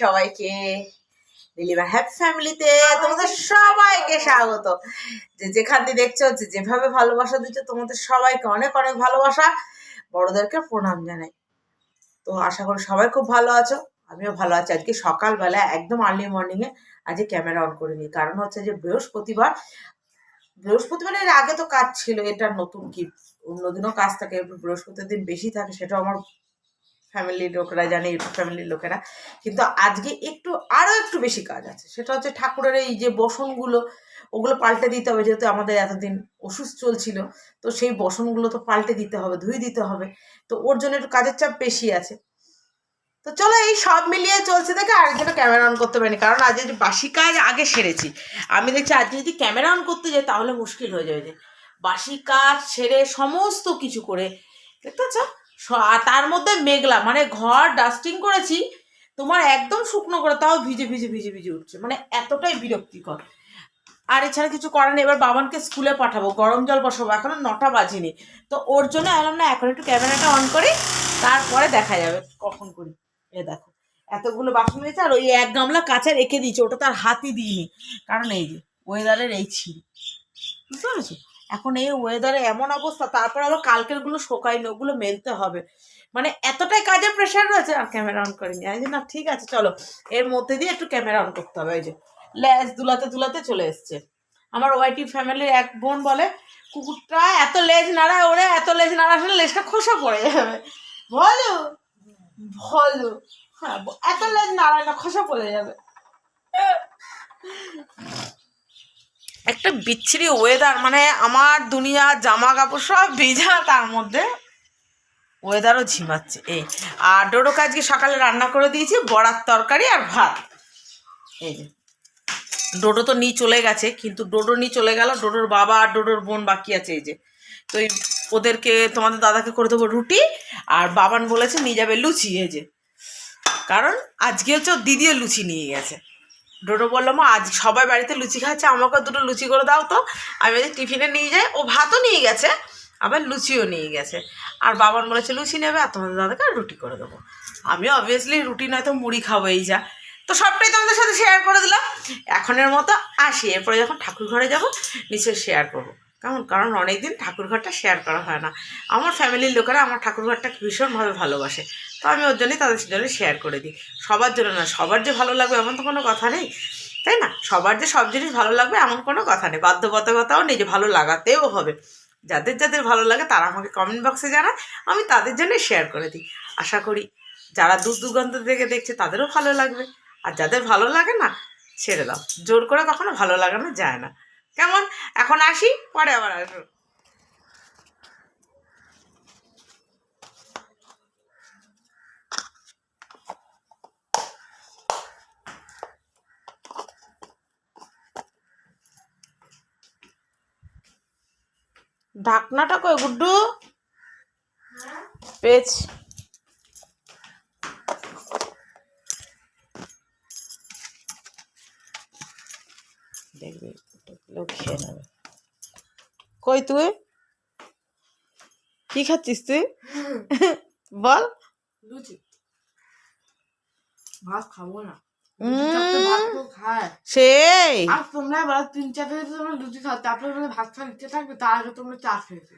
সবাইকে নীলিমা হ্যাপি ফ্যামিলিতে তোমাদের সবাইকে স্বাগত। যে যেখান দিয়ে দেখছ যেভাবে ভালোবাসা দিচ্ছ, তোমাদের সবাইকে অনেক অনেক ভালোবাসা। বড়দেরকে প্রণাম জানাই। তো আশা করি সবাই খুব ভালো আছো, আমিও ভালো আছি। আজকে সকালবেলা একদম আর্লি মর্নিংয়ে আজকে ক্যামেরা অন করে নিই। কারণ হচ্ছে যে বৃহস্পতিবার বৃহস্পতিবারের আগে তো কাজ ছিল, এটা নতুন কি অন্যদিনও কাজ থাকে, বৃহস্পতির দিন বেশি থাকে সেটা আমার ফ্যামিলির লোকেরা জানে, ইউটিউব ফ্যামিলির লোকেরা। কিন্তু আজকে একটু আরও একটু বেশি কাজ আছে। সেটা হচ্ছে ঠাকুরের এই যে বসনগুলো, ওগুলো পাল্টে দিতে হবে। যেহেতু আমাদের এতদিন ওষুধ চলছিল, তো সেই বসনগুলো তো পাল্টে দিতে হবে, ধুয়ে দিতে হবে। তো ওর জন্য একটু কাজের চাপ বেশি আছে। তো চলো এই সব মিলিয়ে চলছে দেখে আর আরেকজনে ক্যামেরা অন করতে পারিনি। কারণ আজ বাসি কাজ আগে সেরেছি। আমি দেখছি আজকে যদি ক্যামেরা অন করতে যাই, তাহলে মুশকিল হয়ে যাবে যে বাসি কাজ সেরে সমস্ত কিছু করে। দেখতে পাচ্ছ? তার মধ্যে মেঘলা মানে ঘর ডাস্টিং করেছি, তোমার একদম শুকনো করে, তাও ভিজে ভিজে ভিজে ভিজে উঠছে। মানে এতটাই বিরক্তিকর। আর এছাড়া কিছু করার নেই, এবার বাবানকে স্কুলে পাঠাবো, গরম জল বসাবো, এখনও নটা বাজেনি। তো ওর জন্য এলাম না, এখন একটু ক্যামেরাটা অন করি, তারপরে দেখা যাবে কখন করি। এ দেখো, এতগুলো বাসন হয়েছে, আর ওই এক গামলা কাঁচা রেখে দিয়েছে, ওটা তার হাতই দিইনি। কারণ এই যে ওয়েদারের এই ছিল বুঝতে পেরেছ? এখন এই ওয়েদারে এমন অবস্থা, তারপর আবার কালকেরগুলো শোকায়নি, ওগুলো মেলতে হবে। মানে এতটাই কাজের প্রেশার রয়েছে, আর ক্যামেরা অন করিনি। আমি যে না ঠিক আছে, চলো। এর মধ্যে দিয়ে একটু ক্যামেরা অন করতে হবে। এই যে ল্যাস দুলাতে দুলাতে চলে এসছে। আমার ওয়াইটি ফ্যামিলির এক বোন বলে, কুকুরটা এত লেজ নাড়ায় ওরে, এত লেজ নাড়া আসলে লেজটা খোসা পড়ে যাবে। বলো? বলো? হ্যাঁ এত লেজ নাড়ায় না, খোসা পড়ে যাবে। একটা বিচ্ছিরি ওয়েদার মানে আমার দুনিয়া জামা কাপড় সব ভিজা তার মধ্যে ওয়েদারও ঝিমাচ্ছে। এই, আর ডোডোকে আজকে সকালে রান্না করে দিয়েছি, বড়ার তরকারি আর ভাত। এই যে, ডোডো তো নিয়ে চলে গেছে, কিন্তু ডোডো নিয়ে চলে গেল, ডোডোর বাবা আর ডোডোর বোন বাকি আছে এই যে। তো এই ওদেরকে, তোমাদের দাদাকে করে দেবো রুটি, আর বাবান বলেছে নিয়ে যাবে লুচি, এই যে। কারণ আজকে হচ্ছে দিদিও লুচি নিয়ে গেছে। ডোডো বলল, মা, আজ সবাই বাড়িতে লুচি খাচ্ছে আমাকে দুটো লুচি করে দাও তো। আমি যদি টিফিনে নিয়ে যাই। ও ভাতও নিয়ে গেছে, আবার লুচিও নিয়ে গেছে। আর বাবান বলেছে, লুচি নেবে আর তোমাদের দাদাকে রুটি করে দেবো। আমি অবভিয়াসলি রুটি নয়তো মুড়ি খাব এই যা। তো সবটাই তোমাদের সাথে শেয়ার করে দিলাম। এখনের মতো আসি, এরপরে যখন ঠাকুর ঘরে যাব, নিশ্চয়ই শেয়ার করব। কেমন? কারণ অনেকদিন ঠাকুর ঘরটা শেয়ার করা হয় না। আমার ফ্যামিলির লোকেরা আমার ঠাকুর ঘরটা ভীষণভাবে ভালোবাসে। তো আমি ওর জন্যই তাদের জন্য শেয়ার করে দিই। সবার জন্য না, সবার যে ভালো লাগবে এমন তো কোনো কথা নেই। তাই না? সবার যে সব জিনিস ভালো লাগবে এমন কোনো কথা নেই। বাধ্যবাধকতাও নেই যে ভালো লাগাতেও হবে। যাদের যাদের ভালো লাগে তারা আমাকে কমেন্ট বক্সে জানায়, আমি তাদের জন্য শেয়ার করে দিই। আশা করি যারা দূর দুর্গন্ত থেকে দেখছে তাদেরও ভালো লাগবে। আর যাদের ভালো লাগে না, ছেড়ে দাও। জোর করে কখনো ভালো লাগানো যায় না। কেমন? এখন আসি পরে আবার আসব। ঢাকনাটা কই গুড্ডু? পেজ দেখবে লোক খেয়ে নেবে কই তুই? কি খাচ্ছিস তুই? বল। লুচি। ভাত খাব না। সেই। আর তোমরা বলো তিন চারটে তোমরা লুচি খাও তারপরে তোমরা ভাত খাওয়ার ইচ্ছে থাকবে তার আগে তোমরা চা খেয়েছো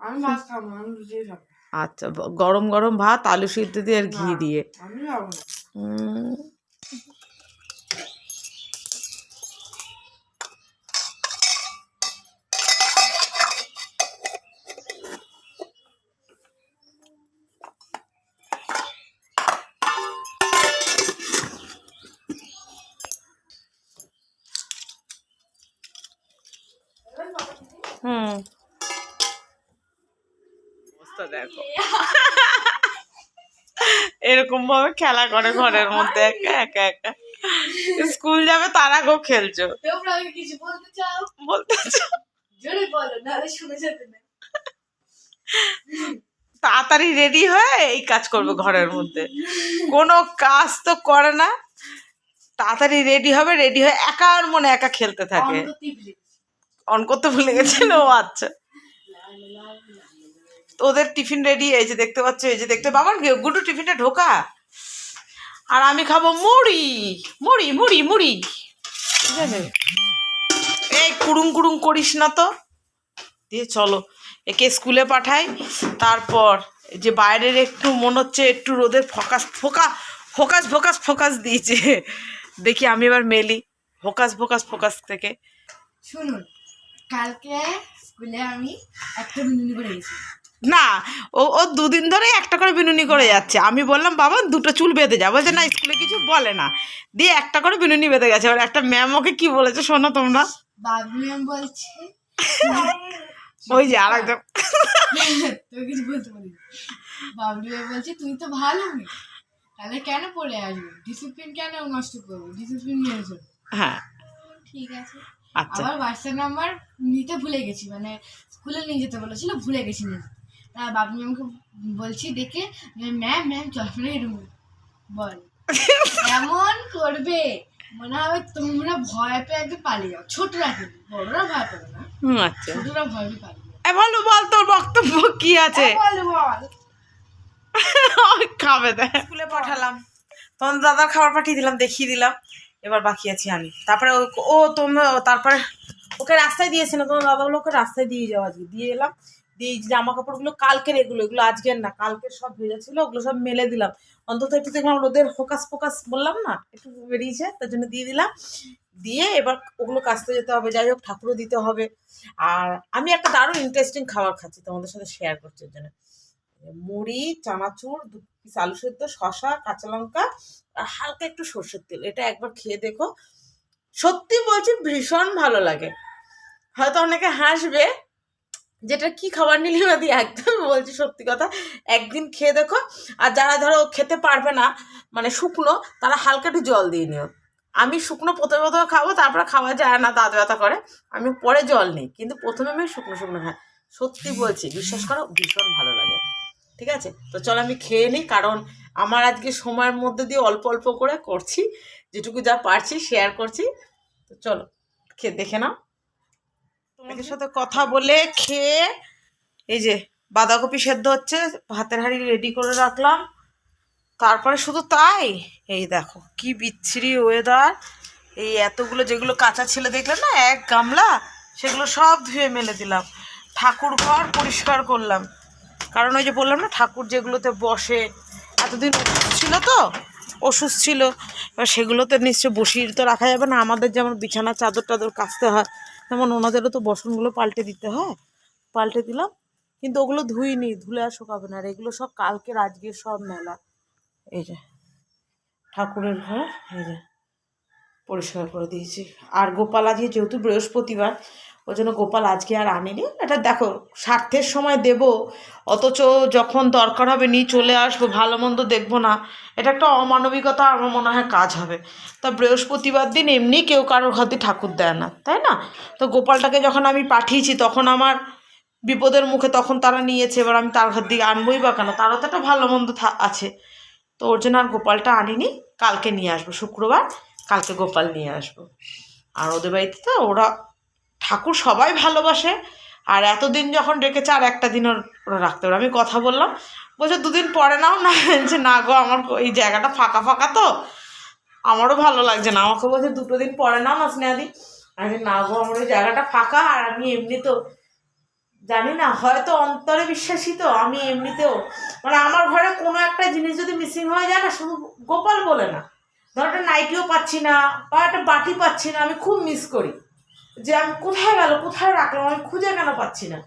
আমি ভাত খাব আমি লুচি খাব। আচ্ছা গরম গরম ভাত আলু সিদ্ধ দিয়ে আর ঘি দিয়ে। আমি খাব না। হুম। দেখো। এরকম ভাবে খেলা করে ঘরের মধ্যে একা একা একা। স্কুল যাবে তার আগেও খেলছো। কিছু বলতে চাও? বলতে চাও? জোরে বলো নাহলে শুনে যাবে না। তাড়াতাড়ি রেডি হয়ে এই কাজ করবে ঘরের মধ্যে। কোনো কাজ তো করে না। তাড়াতাড়ি রেডি হবে রেডি হয়ে একার মনে একা খেলতে থাকে। অন করতে ভুলে গেছিল, ও আচ্ছা। ওদের টিফিন রেডি এই যে দেখতে পাচ্ছ, এই যে দেখতে বাবার গুডু টিফিনটা ঢোকা। আর আমি খাব মুড়ি মুড়ি মুড়ি মুড়ি। ঠিক আছে? এই কুড়ুং কুড়ুং করিস না তো। দিয়ে চলো, একে স্কুলে পাঠাই। তারপর যে বাইরের একটু মনে হচ্ছে, একটু রোদের ফোকাস, ফোকা, ফোকাস ফোকাস ফোকাস দিয়েছে। দেখি আমি এবার মেলি। ফোকাস ফোকাস ফোকাস থেকে। শুনুন কালকে স্কুলে আমি একটা বিনুনি করে গেছি না ও ও দুদিন ধরে একটা করে বিনুনি করে যাচ্ছে। আমি বললাম বাবা দুটো চুল বেঁধে যা। বলছে না স্কুলে কিছু বলে না। দিয়ে একটা করে বিনুনি বেঁধে গেছে। এবার একটা ম্যাম ওকে কি বলেছে শোনো তোমরা। বাবু ম্যাম বলছে ওই যে আর একদম কিছু বলতে পারি বাবলু ম্যাম বলছে তুই তো ভালো মেয়ে। তাহলে কেন পড়ে আসবি? ডিসিপ্লিন কেন নষ্ট করব? ডিসিপ্লিন নিয়ে হ্যাঁ। ঠিক আছে। আচ্ছা। আবার হোয়াটসঅ্যাপ নাম্বার নিতে ভুলে গেছি মানে স্কুলে নিয়ে যেতে বলেছিল ভুলে গেছি নিতে তা বাবু ম্যামকে বলছি দেখে ম্যাম ম্যাম চশমা এরকম বল। এমন করবে মনে হবে তোমরা ভয় পেয়ে একদম পালিয়ে যাও। ছোটরা কিন্তু বড়রা ভয় পাবে না। হুম আচ্ছা। ছোটরা ভয় পেয়ে পালিয়ে এ বলো বল তোর বক্তব্য কি আছে? বল বল। খাবে দেখ স্কুলে পাঠালাম। তখন দাদার খাবার পাঠিয়ে দিলাম দেখিয়ে দিলাম। এবার বাকি আছি আমি। তারপরে ও- তোমরা তারপরে ওকে রাস্তায় দিয়েছে না তোমার দাদা বলে ওকে রাস্তায় দিয়ে যাও আজকে। দিয়ে এলাম, দিয়ে জামা কাপড়গুলো, কালকের এগুলো এগুলো আজকের না, কালকের সব ভেজা ছিল ওগুলো সব মেলে দিলাম। অন্তত একটু দেখলাম রোদের ফোকাস ফোকাস বললাম না, একটু বেরিয়েছে, তার জন্য দিয়ে দিলাম। দিয়ে এবার ওগুলো কাচতে যেতে হবে, যাই হোক ঠাকুরও দিতে হবে। আর আমি একটা দারুণ ইন্টারেস্টিং খাবার খাচ্ছি তোমাদের সাথে শেয়ার করছি জন্য। মুড়ি, চানাচুর পিস আলু সেদ্ধ শশা কাঁচা লঙ্কা, আর হালকা একটু সর্ষের তেল। এটা একবার খেয়ে দেখো। সত্যি বলছি, ভীষণ ভালো লাগে। হয়তো অনেকে হাসবে, যেটা কি খাবার নিলি দি একদম বলছি সত্যি কথা। একদিন খেয়ে দেখো। আর যারা ধরো খেতে পারবে না মানে শুকনো, তারা হালকা একটু জল দিয়ে নিও। আমি শুকনো প্রথমে প্রথমে খাব, তারপরে খাওয়া যায় না, দাঁত ব্যথা করে। আমি পরে জল নিই, কিন্তু প্রথমে আমি শুকনো শুকনো খাই। সত্যি বলছি, বিশ্বাস করো, ভীষণ ভালো লাগে। ঠিক আছে? তো চলো আমি খেয়ে নিই কারণ আমার আজকে সময়ের মধ্যে দিয়ে অল্প অল্প করে করছি যেটুকু যা পারছি শেয়ার করছি। তো চলো খেয়ে দেখে নাও। তোমাদের সাথে কথা বলে খেয়ে এই যে বাঁধাকপি সেদ্ধ হচ্ছে ভাতের হাঁড়ি রেডি করে রাখলাম। তারপরে শুধু তাই? এই দেখো কি বিচ্ছিরি ওয়েদার এই এতগুলো যেগুলো কাঁচা ছিল দেখলে না এক গামলা সেগুলো সব ধুয়ে মেলে দিলাম। ঠাকুর ঘর পরিষ্কার করলাম। কারণ ওই যে বললাম না, ঠাকুর যেগুলোতে বসে, এতদিন ওষুধ ছিল তো, ওষুধ ছিল, এবার সেগুলোতে নিশ্চয় বসিয়ে তো রাখা যাবে না, আমাদের যেমন বিছানা, চাদর টাদর কাচতে হয় তেমন ওনাদেরও তো বসনগুলো পাল্টে দিতে হয়, পাল্টে দিলাম, কিন্তু ওগুলো ধুইনি, ধুলে আর শুকাবে না, আর এগুলো সব কালকে আজকে সব মেলা, এই যে, ঠাকুরের ঘর, এই যে, পরিষ্কার করে দিয়েছি। আর গোপাল আজকে যেহেতু বৃহস্পতিবার ওই জন্য গোপাল আজকে আর আনিনি। এটা দেখো স্বার্থের সময় দেব, অথচ যখন দরকার হবে নিয়ে চলে আসব, ভালো মন্দ দেখব না। এটা একটা অমানবিকতা, আমার মনে হয় কাজ হবে। তা বৃহস্পতিবার দিন এমনি কেউ কারোর হাতে ঠাকুর দেয় না, তাই না? তো গোপালটাকে যখন আমি পাঠিয়েছি, তখন আমার বিপদের মুখে তখন তারা নিয়েছে, এবার আমি তার হাত দিকে আনবই বা কেন? তারও তো একটা ভালো মন্দ আছে। তো ওর জন্য আর গোপালটা আনিনি, কালকে নিয়ে আসব, শুক্রবার কালকে গোপাল নিয়ে আসব। আর ওদের বাড়িতে তো ওরা ঠাকুর সবাই ভালোবাসে, আর এতদিন যখন রেখেছে আর একটা দিন ওর- ওরা রাখতে পারে। আমি কথা বললাম, বলছে, দুদিন পরে নাও না? যে না গো, আমার এই জায়গাটা ফাঁকা ফাঁকা তো। আমারও ভালো লাগছে না। আমাকে বলছে, দুটো দিন পরে নাও না স্নেহাদি? আমি না গো, আমার ওই জায়গাটা ফাঁকা, আর আমি এমনি তো, জানি না, হয়তো অন্তরে বিশ্বাসী তো, আমি এমনিতেও মানে আমার ঘরে কোনো একটা জিনিস যদি মিসিং হয়ে যায় না, শুধু গোপাল বলে না। ধর একটা নাইটিও পাচ্ছি না, বা একটা বাটি পাচ্ছি না, আমি খুব মিস করি। যে আমি কোথায় গেল, কোথায় রাখলাম, আমি খুঁজে কেন পাচ্ছি না?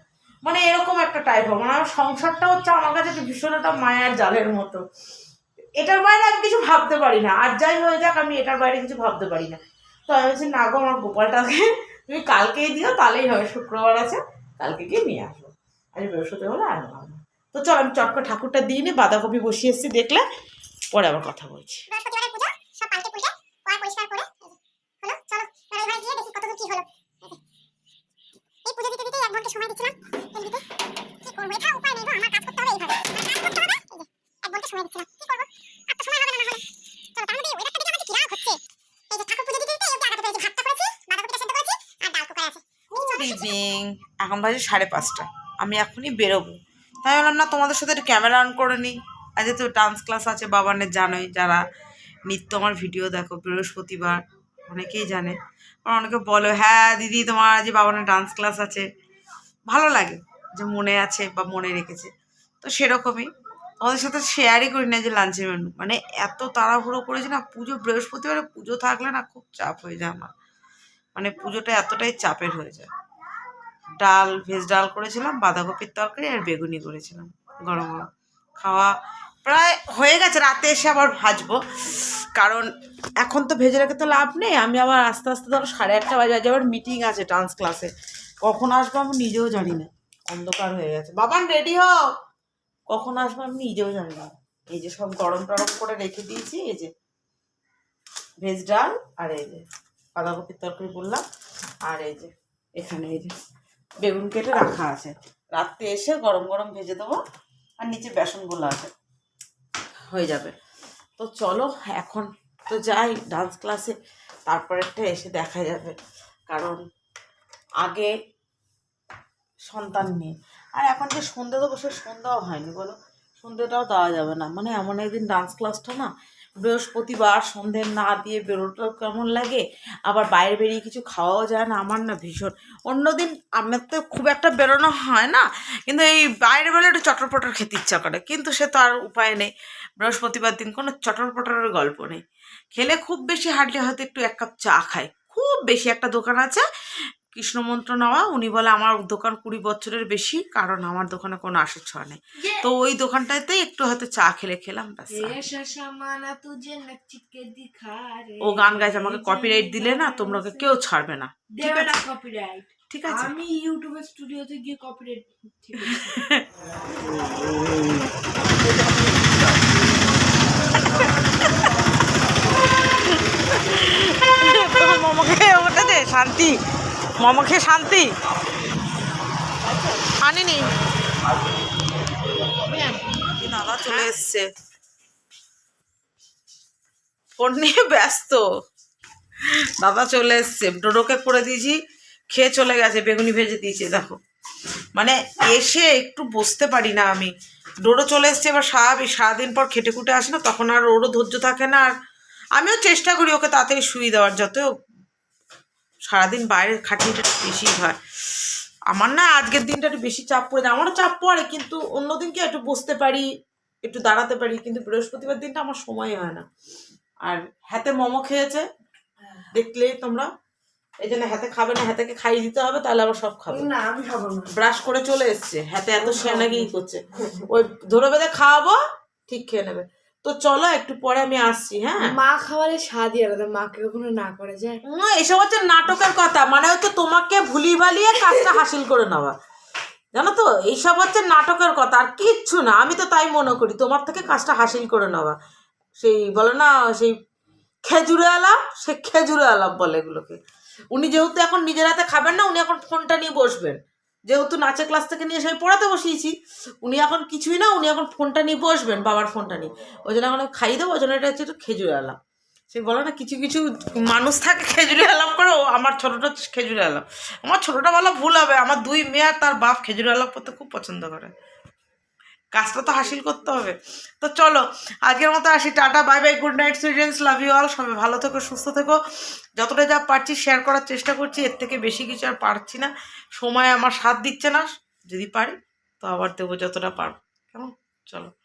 মানে এরকম একটা টাইপ হবে মানে আমার সংসারটা হচ্ছে আমার কাছে একটা ভীষণ একটা মায়ার জালের মতো। এটার বাইরে আমি কিছু ভাবতে পারি না। আর যাই হয়ে যাক, আমি এটার বাইরে কিছু ভাবতে পারি না। তো আমি বলছি, না গো, আমার গোপালটাকে তুমি কালকেই দিও, তাহলেই হবে, শুক্রবার আছে, কালকে গিয়ে নিয়ে আসব। আজ বৃহস্পতিবার হলে আর। তো চল, আমি চটক ঠাকুরটা দিয়ে নিই বাঁধাকপি বসিয়ে এসেছি, দেখলে পরে আবার কথা বলছি। সব পরিষ্কার করে হলো চলো এবার এবার গিয়ে দেখি কতদূর কি হলো এই পুজো দিতে দিতে এক ঘণ্টা সময় কি করব? এটা উপায় নেই গো আমার কাজ করতে হবে এইভাবে। আমার কাজ করতে হবে এই যে, এক ঘণ্টা সময় কি করব? আর তো সময় হবে না না হলে। চলো তার মধ্যে আমার কি রাগ হচ্ছে। এই যে ঠাকুর পুজো দিতে দিতে এই অবধি আগাতে পেরেছি ভাতটা করেছি বাঁধাকপিটা সেদ্ধ করেছি আর ডাল কুকার আছে। ইভিনিং এখন বাজে সাড়ে পাঁচটা। আমি এখনই বেরোবো। তাই বললাম না তোমাদের সাথে একটু ক্যামেরা অন করে নিই। আজ তো ডান্স ক্লাস আছে বাবানের জানোই যারা নিত্য আমার ভিডিও দেখো বৃহস্পতিবার অনেকেই জানে। আর অনেকে বলো হ্যাঁ দিদি তোমার আজ বাবানের ডান্স ক্লাস আছে। ভালো লাগে যে মনে আছে বা মনে রেখেছে। তো সেরকমই। তোমাদের সাথে শেয়ারই করি না যে লাঞ্চের মেনু মানে এত তাড়াহুড়ো করেছি না, পুজো বৃহস্পতিবারে পুজো থাকলে না খুব চাপ হয়ে যায় আমার। মানে পুজোটা এতটাই চাপের হয়ে যায়। ডাল ভেজ ডাল করেছিলাম, বাঁধাকপির তরকারি আর বেগুনি করেছিলাম, গরম গরম। খাওয়া প্রায় হয়ে গেছে, রাতে এসে আবার ভাজবো। কারণ এখন তো ভেজে রেখে তো লাভ নেই। আমি আবার আস্তে আস্তে ধরো সাড়ে আটটা বাজে আবার মিটিং আছে ডান্স ক্লাসে কখন আসব আমি নিজেও জানি না। অন্ধকার হয়ে গেছে। বাবান রেডি হও? কখন আসব আমি নিজেও জানি না। এই যে সব গরম টরম করে রেখে দিয়েছি, এই যে ভেজ ডাল আর এই যে বাঁধাকপির তরকারি বললাম, আর এই যে এখানে এই যে বেগুন কেটে রাখা আছে। রাত্রে এসে গরম গরম ভেজে দেবো, আর নিচে বেসনগুলো আছে। হয়ে যাবে। তো চলো, এখন তো যাই ডান্স ক্লাসে তারপরেরটা এসে দেখা যাবে। কারণ আগে সন্তান নিয়ে আর এখন যে সন্ধ্যে দেবো, সে সন্ধ্যাও হয়নি বলো। সন্ধ্যেটাও দেওয়া যাবে না। মানে এমন একদিন ডান্স ক্লাসটা না, বৃহস্পতিবার সন্ধ্যে না দিয়ে বেরোতেও কেমন লাগে? আবার বাইরে বেরিয়ে কিছু খাওয়াও যায় না, আমার না ভীষণ। অন্যদিন আমার তো খুব একটা বেরোনো হয় না, কিন্তু এই বাইরে বেরোলে একটু চটর পটর খেতে ইচ্ছা করে। কিন্তু সে তো আর উপায় নেই। বৃহস্পতিবার দিন কোনো চটর পটরের গল্প নেই। খেলে খুব বেশি হাঁটলে হয়তো একটু এক কাপ চা খায়। খুব বেশি একটা দোকান আছে কৃষ্ণমন্ত্র নেওয়া উনি বলে আমার দোকান কুড়ি বছরের বেশি কারণ আমার দোকানে কোনো আসে ছয় নেই। তো ওই দোকানটাতে একটু হয়তো চা খেলে খেলাম ও গান গাইছে আমাকে কপিরাইট দিলে না তোমরা কেউ ছাড়বে না। ঠিক আছে? আমি ইউটিউবে স্টুডিওতে গিয়ে কপিরাইট মোমোকে ওটা শান্তি। মমকে শান্তি। আনিনি। দাদা চলে এসছে। ফোন নিয়ে ব্যস্ত। দাদা চলে এসছে। ডোডোকে করে দিয়েছি খেয়ে চলে গেছে বেগুনি ভেজে দিয়েছে দেখো। মানে এসে একটু বসতে পারি না আমি। ডোডো চলে এসছে এবার সারাবি সারাদিন পর খেটে খুটে আসে না তখন আর ওরও ধৈর্য থাকে না আর আমিও চেষ্টা করি ওকে তাড়াতাড়ি শুয়ে দেওয়ার যত সারাদিন বাইরে খাটনিটা একটু বেশি হয়। আমার না আজকের দিনটা একটু বেশি চাপ পড়ে যায়। আমারও চাপ পড়ে কিন্তু অন্যদিন কি একটু বসতে পারি একটু দাঁড়াতে পারি কিন্তু বৃহস্পতিবার দিনটা আমার সময় হয় না। আর হাতে মোমো খেয়েছে দেখলে তোমরা এই জন্য হাতে খাবে না হাতেকে খাইয়ে দিতে হবে তাহলে আবার সব খাবে। না আমি খাব না। ব্রাশ করে চলে এসছে হাতে এত সেনাগি করছে। ওই ধরে বেঁধে খাওয়াবো ঠিক খেয়ে নেবে। তো চলো একটু পরে আমি আসছি হ্যাঁ? মা খাবারের স্বাদই আলাদা মাকে কখনো না করে যায় এসব হচ্ছে নাটকের কথা মানে হচ্ছে তোমাকে ভুলি ভালিয়ে কাজটা হাসিল করে নেওয়া। জানো তো এইসব হচ্ছে নাটকের কথা আর কিচ্ছু না আমি তো তাই মনে করি তোমার থেকে কাজটা হাসিল করে নেওয়া। সেই বলে না সেই খেজুরে আলাপ সে খেজুরে আলাপ বলে এগুলোকে। উনি যেহেতু এখন নিজের হাতে খাবেন না উনি এখন ফোনটা নিয়ে বসবেন। যেহেতু নাচের ক্লাস থেকে নিয়ে এসে পড়াতে বসিয়েছি, উনি এখন কিছুই না, উনি এখন ফোনটা নিয়ে বসবেন, বাবার ফোনটা নিয়ে। ওই জন্য এখন খাই খাইয়ে দেবো, ওই জন্য এটা হচ্ছে একটু খেজুর আলাম সে বলো না, কিছু কিছু মানুষ থাকে খেজুরি আলাপ করে, ও আমার ছোটোটা খেজুরে আলাপ। আমার ছোটোটা বলা ভুল হবে, আমার দুই মেয়ে তার বাপ খেজুরি আলাপ করতে খুব পছন্দ করে। কাজটা তো হাসিল করতে হবে। তো চলো, আজকের মতো আসি, tata bye bye good night students love you all সবাই ভালো থেকো, সুস্থ থেকো। যতটা যা পারছি শেয়ার করার চেষ্টা করছি, এর থেকে বেশি কিছু আর পারছি না। সময় আমার সাথ দিচ্ছে না, যদি পারি, তো আবার দেবো যতটা পারব। কেমন? চলো।